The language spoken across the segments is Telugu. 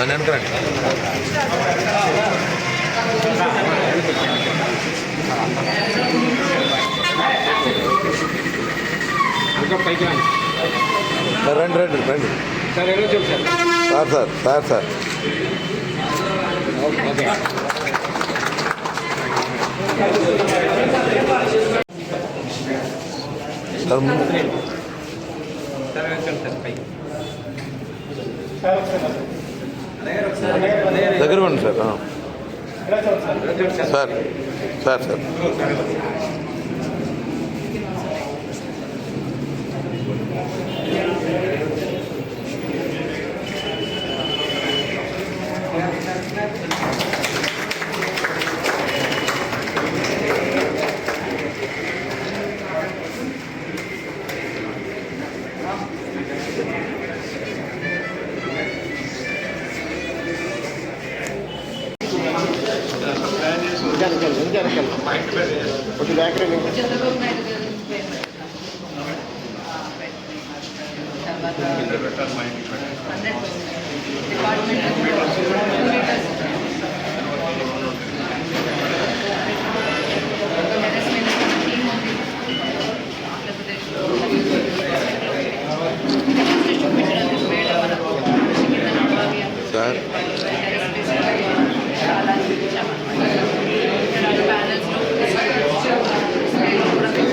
నన్ను పైకి రండి. సార్ రండి రండి రండి. Sir sir? Sir sir sir దగ్గర ఉండి సార్ సార్ సార్ సార్. మనకు కింద నడవాలి సార్. చాలా చూపించామన్నమాట ఇక్కడ ప్యానల్స్లో కూడా పెట్టాము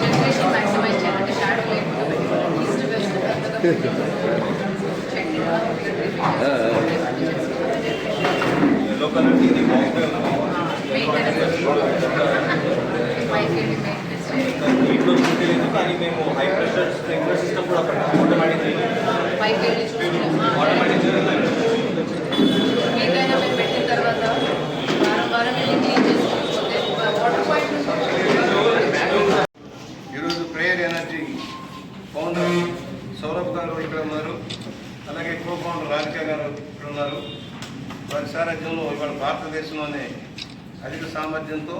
జనరేషన్ మ్యాక్సిమైజ్ చేయాలంటే షాడో లేకుండా ఈస్ట్ వెస్ట్ ఇంట్లో చూడలేదు కానీ మేము హై ప్రెషర్ స్ప్రింక్లర్ సిస్టమ్ కూడా అక్కడ ఆటోమేటిక్ ఆటోమేటిక్ పెట్టిన తర్వాత వారం వారం వెళ్ళి క్లీన్ చేసుకోకపోతే వాటర్ పాయింట్ ఈరోజు ప్రేయర్ ఎనర్జీ ఫౌండర్ సౌరభ్ గారు ఇక్కడ ఉన్నారు. అలాగే కో ఫౌండర్ రాధిక గారు ఇక్కడ ఉన్నారు. వారి సారథ్యంలో ఇవాళ భారతదేశంలోనే అధిక సామర్థ్యంతో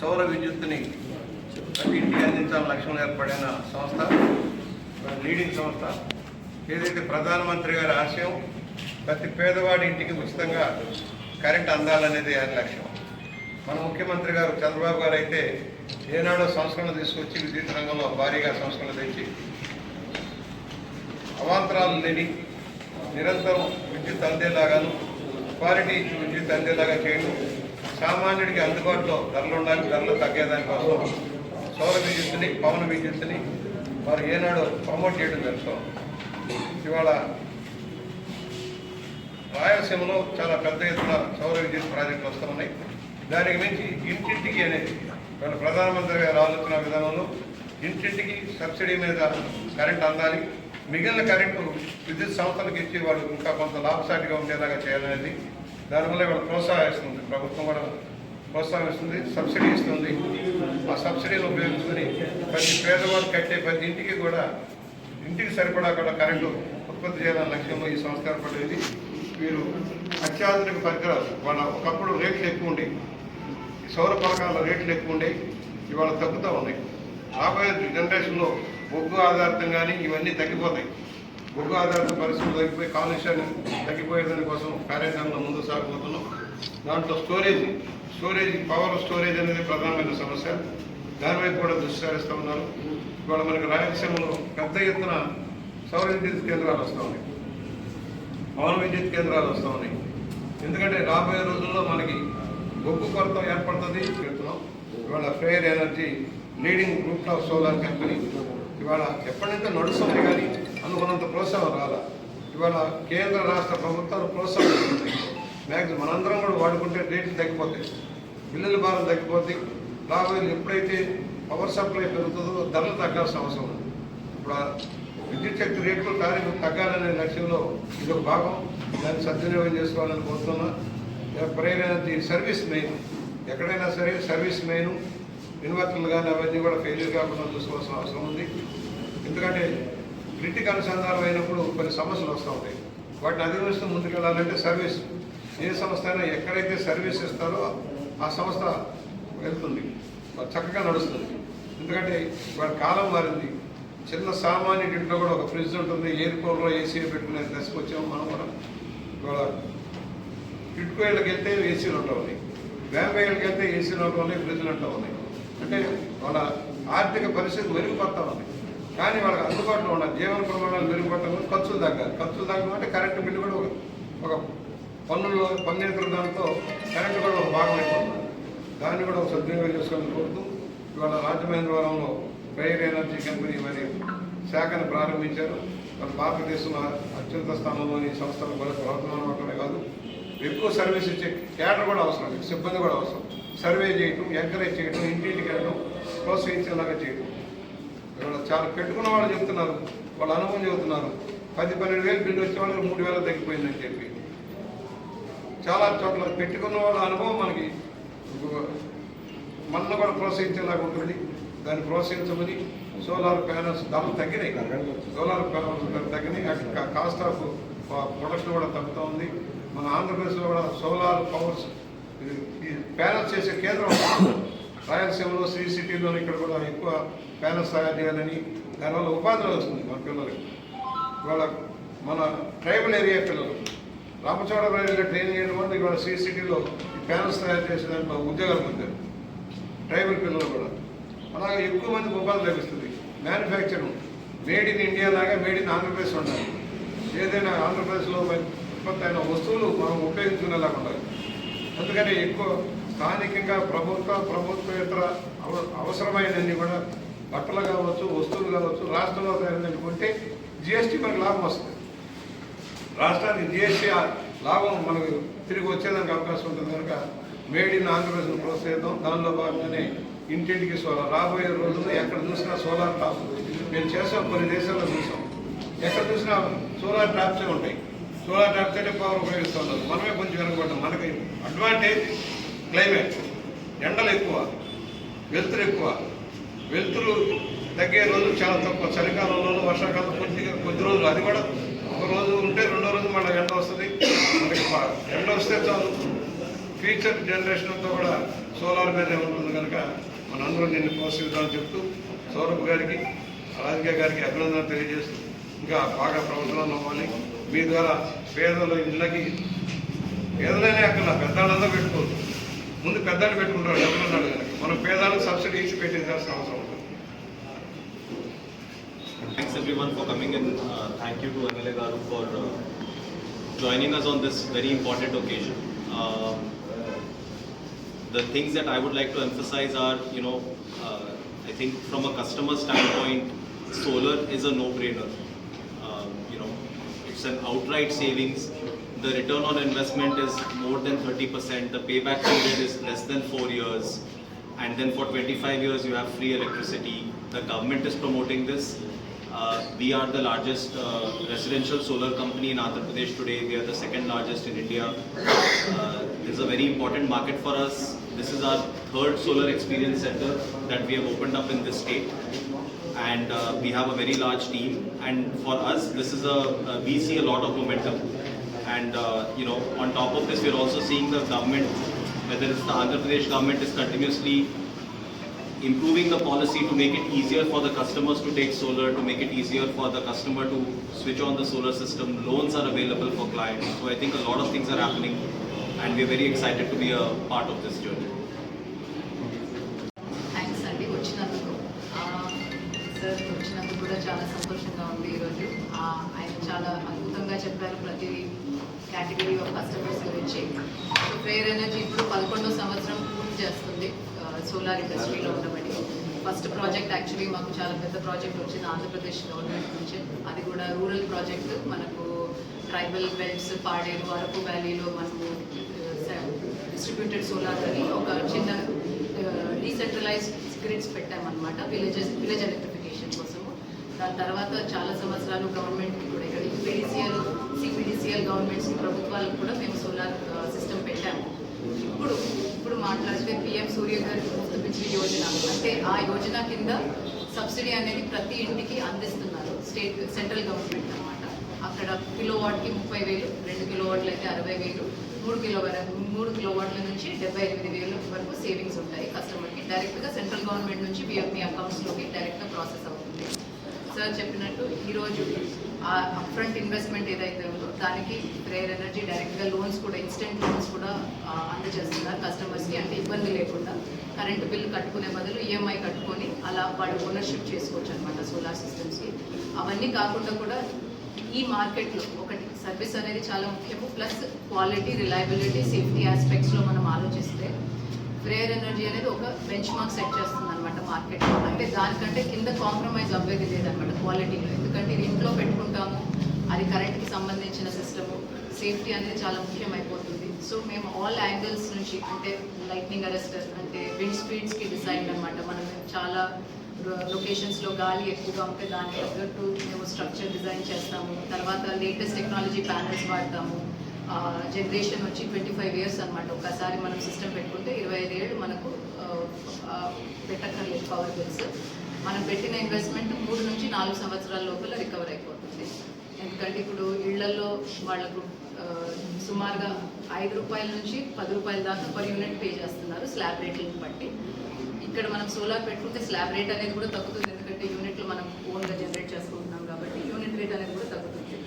సౌర విద్యుత్తుని ప్రతి ఇంటికి అందించాలని లక్ష్యంలో ఏర్పడిన సంస్థ లీడింగ్ సంస్థ. ఏదైతే ప్రధానమంత్రి గారి ఆశయం ప్రతి పేదవాడి ఇంటికి ఉచితంగా కరెంట్ అందాలనేది ఆయన లక్ష్యం. మన ముఖ్యమంత్రి గారు చంద్రబాబు గారు అయితే ఏనాడో సంస్కరణ తీసుకొచ్చి విద్యుత్ రంగంలో భారీగా సంస్కరణ తెచ్చి అవాంతరాలు లేని నిరంతరం విద్యుత్ అందేలాగాను క్వాలిటీ చూసి అందేలాగా చేయడం. సామాన్యుడికి అందుబాటులో ధరలు ఉండాలి ధరలు తగ్గేదానికోసం సౌర విద్యుత్తుని పవన విద్యుత్ని వారు ఏనాడు ప్రమోట్ చేయడం జరుగుతాం ఇవాళ రాయలసీమలో చాలా పెద్ద ఎత్తున సౌర విద్యుత్ ప్రాజెక్టులు వస్తూ ఉన్నాయి దానికి మించి ఇంటింటికి అనేది మన ప్రధానమంత్రి గారు ఆలోచన విధానంలో ఇంటింటికి సబ్సిడీ మీద కరెంట్ అందాలి. మిగిలిన కరెంటు విద్యుత్ సంస్థలకు ఇచ్చి వాళ్ళు ఇంకా కొంత లాభసాటిగా ఉండేలాగా చేయాలనేది దానివల్ల ఇవాళ ప్రోత్సాహిస్తుంది. ప్రభుత్వం కూడా ప్రోత్సాహిస్తుంది సబ్సిడీ ఇస్తుంది. ఆ సబ్సిడీని ఉపయోగించుకొని ప్రతి పేదవాళ్ళు కట్టే ప్రతి ఇంటికి కూడా ఇంటికి సరిపడా కూడా కరెంటు ఉత్పత్తి చేయాలనే లక్ష్యంలో ఈ సంస్థ ఏర్పడేది. వీరు అత్యాధునిక పరికరాలు వాళ్ళ ఒకప్పుడు రేట్లు ఎక్కువ ఉండేవి ఈ సౌర పథకాల రేట్లు ఎక్కువ ఉండేవి ఇవాళ తగ్గుతూ ఉన్నాయి. రాబోయే జనరేషన్లో బొగ్గు ఆధారితం కానీ ఇవన్నీ తగ్గిపోతాయి. బొగ్గు ఆధారిత పరిస్థితులు తగ్గిపోయి కాలుష్యాన్ని తగ్గిపోయేదాని కోసం కార్యక్రమంలో ముందు సాగిపోతున్నాం దాంట్లో స్టోరేజ్ స్టోరేజ్ పవర్ స్టోరేజ్ అనేది ప్రధానమైన సమస్య. దానిపై కూడా దృష్టి సారిస్తూ ఉన్నారు. ఇవాళ మనకి రాయలసీమలో పెద్ద ఎత్తున సౌర విద్యుత్ కేంద్రాలు వస్తూ ఉన్నాయి. పవన విద్యుత్ కేంద్రాలు వస్తూ ఉన్నాయి. ఎందుకంటే రాబోయే రోజుల్లో మనకి బొగ్గు కొరత ఏర్పడుతుంది చెప్తున్నాం. ఇవాళ fair energy leading group of solar company ఇవాళ ఎప్పటి నుంచో నడుస్తుంది కానీ అనుకున్నంత ప్రోత్సాహం రాలా ఇవాళ కేంద్ర రాష్ట్ర ప్రభుత్వాలు ప్రోత్సాహం మ్యాక్సిమం మనందరం కూడా వాడుకుంటే రేట్లు తగ్గిపోతాయి. బిల్లుల భారం తగ్గిపోతాయి రాబోయే ఎప్పుడైతే పవర్ సప్లై పెరుగుతుందో ధరలు తగ్గాల్సిన అవసరం ఉంది. ఇప్పుడు విద్యుత్ శక్తి రేట్లు టారిఫ్ తగ్గాలనే లక్ష్యంలో ఇది ఒక భాగం. దాన్ని సద్వినియోగం చేసుకోవాలని కోరుతున్నా. ప్రేరణది సర్వీస్ మెయిన్. ఎక్కడైనా సరే సర్వీస్ మెయిన్. ఇన్వర్టర్లు కానీ అవన్నీ కూడా ఫెయిల్యూర్ కాకుండా చూసుకోవాల్సిన అవసరం ఉంది. ఎందుకంటే గ్రిడ్కి అనుసంధానం అయినప్పుడు కొన్ని సమస్యలు వస్తూ ఉంటాయి. వాటిని అధిగమిస్తూ ముందుకెళ్ళాలంటే సర్వీస్ ఏ సంస్థ అయినా ఎక్కడైతే సర్వీస్ ఇస్తారో ఆ సంస్థ వెళ్తుంది. చక్కగా నడుస్తుంది. ఎందుకంటే వాడి కాలం మారింది. చిన్న సామాన్య ఇంట్లో కూడా ఒక ఫ్రిడ్జ్ ఉంటుంది. ఎయిర్ కూలర్లో ఏసీ పెట్టుకునే దశకు వచ్చాము మనం కూడా. ఇవాళ టిట్కోయిళ్ళకి వెళ్తే ఏసీలు ఉంటా ఉన్నాయి. వేంపేళ్ళకి వెళ్తే ఏసీలు ఉంటా ఉన్నాయి. ఫ్రిడ్జ్లు ఉంటా ఉన్నాయి. అంటే వాళ్ళ ఆర్థిక పరిస్థితి మెరుగుపడతా ఉంది. కానీ వాళ్ళకి అందుబాటులో ఉన్న జీవన ప్రమాణాలు మెరుగుపడటం ఖర్చులు తగ్గాలి. ఖర్చులు తగ్గమంటే కరెంటు బిల్లు కూడా ఒక పన్నుల్లో పన్నేతర దాంతో కరెంటు కూడా ఒక భాగం అయిపోతుంది. దాన్ని కూడా ఒక సద్వినియోగం చేసుకోవాలని కోరుతూ ఇవాళ రాజమహేంద్రవరంలో ఫైర్ ఎనర్జీ కంపెనీ మరి శాఖను ప్రారంభించారు. మన భారతదేశంలో అత్యున్నత స్థానంలోని సంస్థలు కూడా ప్రవర్తన కాదు. ఎక్కువ సర్వీస్ ఇచ్చే క్యాడర్ కూడా అవసరం సిబ్బంది కూడా అవసరం. సర్వే చేయటం ఎంకరేజ్ చేయటం ఇంటింటికి వెళ్ళడం ప్రోత్సహించేలాగా చేయటం. ఇవాళ చాలా పెట్టుకున్న వాళ్ళు చెప్తున్నారు వాళ్ళ అనుభవం చెబుతున్నారు. పది పన్నెండు వేలు బిల్లు వచ్చే వాళ్ళకి మూడు వేలు తగ్గిపోయిందని చెప్పి. చాలా చోట్ల పెట్టుకున్న వాళ్ళ అనుభవం మనకి మన కూడా ప్రోత్సహించేలాగా ఉంటుంది దాన్ని ప్రోత్సహించమని సోలార్ ప్యానల్స్ ధరలు తగ్గినాయి. సోలార్ ప్యానల్స్ ధరలు తగ్గినాయి అక్కడ కాస్ట్ ఆఫ్ ప్రొడక్షన్ కూడా తగ్గుతూ ఉంది. మన ఆంధ్రప్రదేశ్లో కూడా సోలార్ పవర్స్ ప్యానల్స్ చేసే కేంద్రం రాయలసీమలో శ్రీ సిటీలో ఇక్కడ కూడా ఎక్కువ ప్యానల్స్ తయారు చేయాలని దానివల్ల ఉపాధి వస్తుంది మన పిల్లలకి. ఇవాళ మన ట్రైబల్ ఏరియా పిల్లలు రామచోడవరంలో ట్రైన్ చేయడం వల్ల ఇవాళ శ్రీ సిటీలో ఈ ప్యానల్స్ తయారు చేసే దాంట్లో ఉద్యోగాలు పొందారు ట్రైబల్ పిల్లలు కూడా. అలాగే ఎక్కువ మందికి ఉపాధి లభిస్తుంది. మ్యానుఫ్యాక్చరింగ్ మేడ్ ఇన్ ఇండియా లాగా మేడ్ ఇన్ ఆంధ్రప్రదేశ్ ఉండాలి. ఏదైనా ఆంధ్రప్రదేశ్లో ఉత్పత్తి అయిన వస్తువులు మనం ఉపయోగించుకునేలాగా ఉండాలి. అందుకని ఎక్కువ స్థానికంగా ప్రభుత్వ ప్రభుత్వేతర అవ అవసరమైనన్ని కూడా బట్టలు కావచ్చు వస్తువులు కావచ్చు రాష్ట్రంలో తయారైనవి కొంటే జిఎస్టీ మనకు లాభం వస్తుంది. రాష్ట్రానికి జిఎస్టీ లాభం మనకు తిరిగి వచ్చేదానికి అవకాశం ఉంటుంది కనుక మేడ్ ఇన్ ఆంధ్రప్రదేశ్ను ప్రోత్సహిద్దాం. దానిలో భాగంగానే ఇంటింటికి సోలార్ రాబోయే రోజుల్లో ఎక్కడ చూసినా సోలార్ టాప్ మేము చేసాం కొన్ని దేశాల్లో చూసాం ఎక్కడ చూసినా సోలార్ ట్యాప్సే ఉంటాయి. సోలార్ ట్యాప్స్ అంటే పవర్ ఉపయోగిస్తున్నారు. మనమే కొంచెం వెనుకబడ్డాం. మనకి అడ్వాంటేజ్ క్లైమేట్ ఎండలు ఎక్కువ వెలుతురు ఎక్కువ. వెలుతురు తగ్గే రోజులు చాలా తక్కువ. చలికాలంలోనూ వర్షాకాలం కొద్దిగా కొద్ది రోజులు అది కూడా ఒక రోజు ఉంటే రెండో రోజు మళ్ళీ ఎండ వస్తుంది. మనకి ఎండ వస్తే చాలు. ఫ్యూచర్ జనరేషన్ అంతా కూడా సోలార్ మీదే ఉంటుంది కనుక మనందరం నిన్ను ప్రోత్సహిద్దామని చెప్తూ సౌరభ్ గారికి రాజకీయ గారికి అభినందనలు తెలియజేస్తూ ఇంకా బాగా ప్రవర్తన అవ్వాలి మీ ద్వారా పేదల ఇళ్ళకి పేదలైనా అక్కడ పెద్దాళ్ళందరూ పెట్టుకోవచ్చు ముందు పెద్దాడు పెట్టుకుంటారు డబ్బులున్నాడు కనుక మనం పేదాలకు సబ్సిడీ ఇచ్చి పెట్టించాల్సిన అవసరం ఉంటుంది Thanks everyone for coming in. Uh, thank you to MLA Garu for uh, joining us on this very important occasion. Um, the things that I would like to emphasize are, you know, uh, I think from a customer standpoint, solar is a no-brainer. It's an outright savings. The return on investment is more than 30%. The payback period is less than four years. And then for 25 years, you have free electricity. The government is promoting this. Uh, we are the largest uh, residential solar company in Andhra Pradesh today. We are the second largest in India. Uh, this is a very important market for us. This is our third solar experience center that we have opened up in this state. And uh, we have a very large team. And for us, this is a, we see a lot of momentum. And uh, you know, on top of this, we're also seeing the government, whether it's the Andhra Pradesh government, is continuously improving the policy to make it easier for the customers to take solar, to make it easier for the customer to switch on the solar system. Loans are available for clients. So I think a lot of things are happening, and we're very excited to be a part of this journey. Sir వచ్చినందుకు కూడా చాలా సంతోషంగా ఉంది ఈరోజు. ఆయన చాలా అద్భుతంగా చెప్పారు ప్రతి కేటగిరీ ఆఫ్ కస్టమర్స్ గురించి. సో ఫెయిర్ ఎనర్జీ ఇప్పుడు పదకొండో సంవత్సరం పూర్తి చేస్తుంది సోలార్ ఇండస్ట్రీలో ఉండబడి ఫస్ట్ ప్రాజెక్ట్ యాక్చువల్లీ మాకు చాలా పెద్ద ప్రాజెక్ట్ వచ్చింది ఆంధ్రప్రదేశ్ గవర్నమెంట్ నుంచి. అది కూడా రూరల్ ప్రాజెక్ట్. మనకు ట్రైబల్ బెల్ట్స్ పాడేరు అరకు వ్యాలీలో మనము డిస్ట్రిబ్యూటెడ్ సోలార్ అని ఒక చిన్న డీసెంట్రలైజ్డ్ గ్రిడ్స్ పెట్టామన్నమాట. విలేజెస్ విలేజ్ ఎలక్ట్రిఫికేషన్ దాని తర్వాత చాలా సంవత్సరాలు గవర్నమెంట్కి కూడా ఇక్కడ యూపీడీసీఎల్ సిపిడిసిఎల్ గవర్నమెంట్స్ ప్రభుత్వాలకు కూడా మేము సోలార్ సిస్టమ్ పెట్టాము. ఇప్పుడు ఇప్పుడు మాట్లాడితే పిఎం సూర్య గారి ముఫ్త్ బిజ్లీ యోజన. అంటే ఆ యోజన కింద సబ్సిడీ అనేది ప్రతి ఇంటికి అందిస్తున్నారు స్టేట్ సెంట్రల్ గవర్నమెంట్ అనమాట అక్కడ కిలో వాట్కి ముప్పై వేలు రెండు కిలో వాట్లు అయితే అరవై వేలు మూడు కిలో వరకు మూడు కిలో వాట్ల నుంచి డెబ్బై ఎనిమిది వేల వరకు సేవింగ్స్ ఉంటాయి. కస్టమర్కి డైరెక్ట్గా సెంట్రల్ గవర్నమెంట్ నుంచి మీ అకౌంట్స్లోకి డైరెక్ట్గా ప్రాసెస్ అవుతుంది. సార్ చెప్పినట్టు ఈరోజు ఆ అప్ఫ్రంట్ ఇన్వెస్ట్మెంట్ ఏదైతే ఉందో దానికి రేర్ ఎనర్జీ డైరెక్ట్గా లోన్స్ కూడా ఇన్స్టెంట్ లోన్స్ కూడా అందజేస్తున్నారు కస్టమర్స్కి అంటే ఇబ్బంది లేకుండా కరెంటు బిల్లు కట్టుకునే బదులు ఈఎంఐ కట్టుకొని అలా వాళ్ళు ఓనర్షిప్ చేసుకోవచ్చు అనమాట సోలార్ సిస్టమ్స్కి అవన్నీ కాకుండా కూడా ఈ మార్కెట్లో ఒకటి సర్వీస్ అనేది చాలా ముఖ్యము. ప్లస్ క్వాలిటీ రిలయబిలిటీ సేఫ్టీ ఆస్పెక్ట్స్లో మనం ఆలోచిస్తే ప్రేయర్ ఎనర్జీ అనేది ఒక బెంచ్ మార్క్ సెట్ చేస్తుంది. మార్కెట్ మార్కెట్లో అంటే దానికంటే కింద కాంప్రమైజ్ అవ్వేది లేదనమాట క్వాలిటీలో ఎందుకంటే ఇది ఇంట్లో పెట్టుకుంటాము అది కరెంట్కి సంబంధించిన సిస్టము సేఫ్టీ అనేది చాలా ముఖ్యమైపోతుంది. సో మేము ఆల్ యాంగిల్స్ నుంచి అంటే లైట్నింగ్ అరెస్టర్ అంటే విండ్ స్పీడ్స్కి డిజైన్ అనమాట మనం చాలా లొకేషన్స్లో గాలి ఎక్కువగా ఉంటే దానికి తగ్గట్టు మేము స్ట్రక్చర్ డిజైన్ చేస్తాము. తర్వాత లేటెస్ట్ టెక్నాలజీ ప్యానల్స్ వాడతాము. జనరేషన్ వచ్చి ట్వంటీ ఫైవ్ ఇయర్స్ అనమాట ఒకసారి మనం సిస్టమ్ పెట్టుకుంటే ఇరవై ఐదు ఏళ్ళు మనకు పెట్టక్కర్లేదు పవర్ బిల్స్ మనం పెట్టిన ఇన్వెస్ట్మెంట్ మూడు నుంచి నాలుగు సంవత్సరాల లోపల రికవర్ అయిపోతుంది. ఎందుకంటే ఇప్పుడు ఇళ్ళలో వాళ్ళకు సుమారుగా ఐదు రూపాయల నుంచి పది రూపాయల దాకా పర్ యూనిట్ పే చేస్తున్నారు స్లాబ్ రేట్లను బట్టి. ఇక్కడ మనం సోలార్ పెట్టుకుంటే స్లాబ్ రేట్ అనేది కూడా తగ్గుతుంది. ఎందుకంటే యూనిట్లు మనం ఓన్గా జనరేట్ చేసుకుంటున్నాం కాబట్టి యూనిట్ రేట్ అనేది కూడా తగ్గుతుంది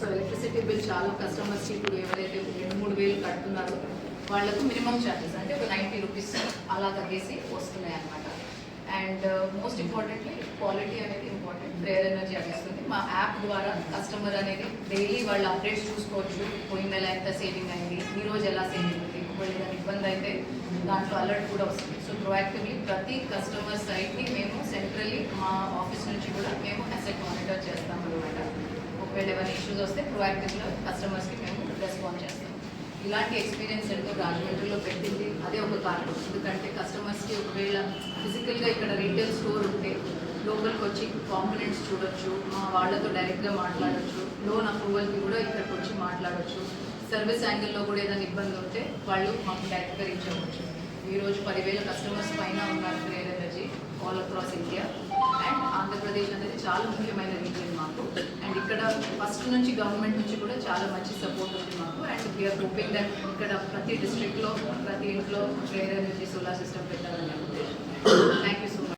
సో ఎలక్ట్రిసిటీ బిల్ చాలా కస్టమర్స్ ఇప్పుడు ఎవరైతే రెండు మూడు వేలు కడుతున్నారో వాళ్ళకు మినిమం ఛార్జెస్ అంటే ఒక నైంటీ రూపీస్ అలా తగ్గేసి వస్తున్నాయి అన్నమాట and most uh, importantly quality అనేది ఇంపార్టెంట్ ప్రేయర్ ఎనర్జీ అందిస్తుంది. మా యాప్ ద్వారా కస్టమర్ అనేది డైలీ వాళ్ళ అప్డేట్స్ చూసుకోవచ్చు. పోయిన నెల ఎంత సేవింగ్ అయింది? ఈ రోజు ఎలా సేవింగ్ ఉంది? ఒకవేళ ఏదైనా ఇబ్బంది అయితే దాంట్లో అలర్ట్ కూడా వస్తుంది. సో ప్రొయాక్టివ్లీ ప్రతి కస్టమర్ సైట్ని మేము సెంట్రల్లీ మా ఆఫీస్ నుంచి కూడా మేము అసెట్ మానిటర్ చేస్తాం అనమాట ఒకవేళ ఏమైనా ఇష్యూస్ వస్తే ప్రొయాక్టివ్గా కస్టమర్స్కి మేము రెస్పాండ్ చేస్తాం. ఇలాంటి ఎక్స్పీరియన్స్ ఎంతో రాజమండ్రిలో పెట్టింది. అదే ఒక కారణం. ఎందుకంటే కస్టమర్స్కి ఒకవేళ ఫిజికల్గా ఇక్కడ రీటైల్ స్టోర్ ఉంటే లోకల్కి వచ్చి కాంపనెంట్స్ చూడొచ్చు మా వాళ్ళతో డైరెక్ట్గా మాట్లాడొచ్చు లోన్ అప్రూవల్కి కూడా ఇక్కడికి వచ్చి మాట్లాడొచ్చు. సర్వీస్ యాంగిల్లో కూడా ఏదైనా ఇబ్బంది ఉంటే వాళ్ళు మాకు డైరెక్ట్గా రీచ్ అవ్వచ్చు. ఈరోజు పదివేల కస్టమర్స్ పైన ఉన్నారు clear energy all across India and Andhra Pradesh అనేది చాలా ముఖ్యమైన రీజియన్ అండ్ ఇక్కడ ఫస్ట్ నుంచి గవర్నమెంట్ నుంచి కూడా చాలా మంచి సపోర్ట్ ఉంది మాకు. అండ్ వీఆర్ హోపింగ్ దట్ ఇక్కడ ప్రతి డిస్ట్రిక్ట్లో ప్రతి ఇంట్లో క్లియర్ నుంచి సోలార్ సిస్టమ్ పెట్టాలని ఉద్దేశం. Thank you